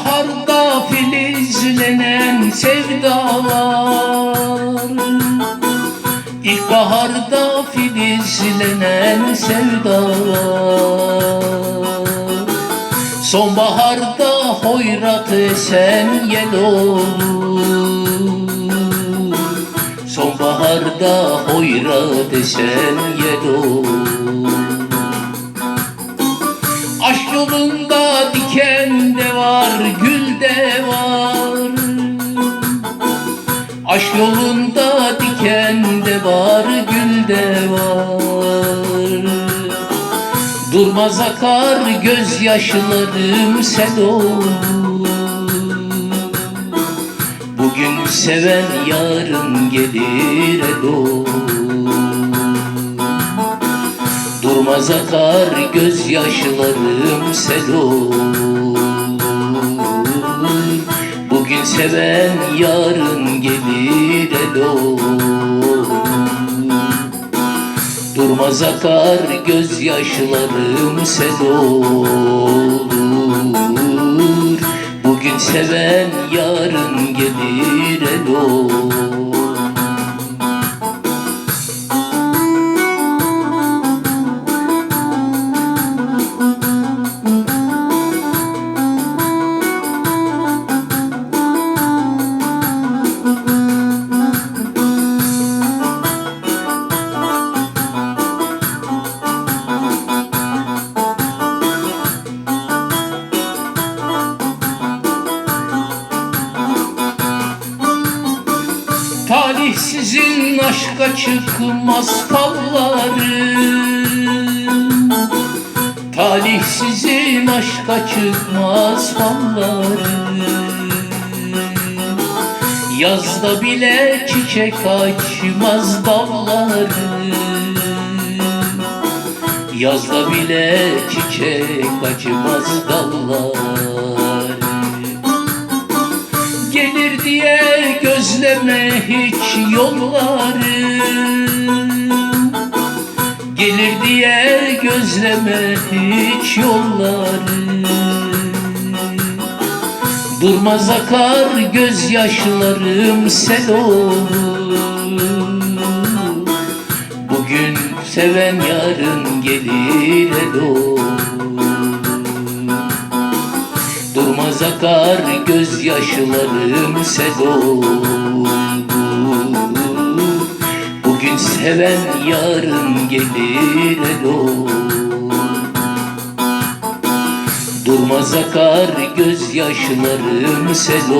Sonbaharda filizlenen sevdalar. İlkbaharda filizlenen sevdalar. Sonbaharda hoyrat esen yel olur Sonbaharda hoyrat esen yel olur Aşk yolunda diken var, gül de var. Aşk yolunda diken de var, gül de var. Durmaz akar gözyaşlarım sel olur. Bugün seven yarın gelir el olur Durmaz akar gözyaşlarım sel olur Seven yarın gelir el olur Durmaz akar gözyaşlarım sel olur. Bugün seven yarın gelir el Talihsizin aşka çıkmaz falları Talihsizin aşka çıkmaz falları Yazda bile çiçek açmaz dalları Yazda bile çiçek açmaz dalları diye gözleme hiç yolları. Gelir diye gözleme hiç yolları. Durmaz akar gözyaşlarım sel olur. Bugün seven yarın gelir el Durmaz akar gözyaşlarım sel Bugün seven yarın gelir el olur. Durmaz akar gözyaşlarım sel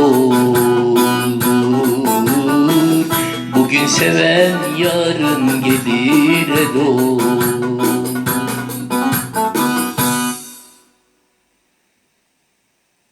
Bugün seven yarın gelir el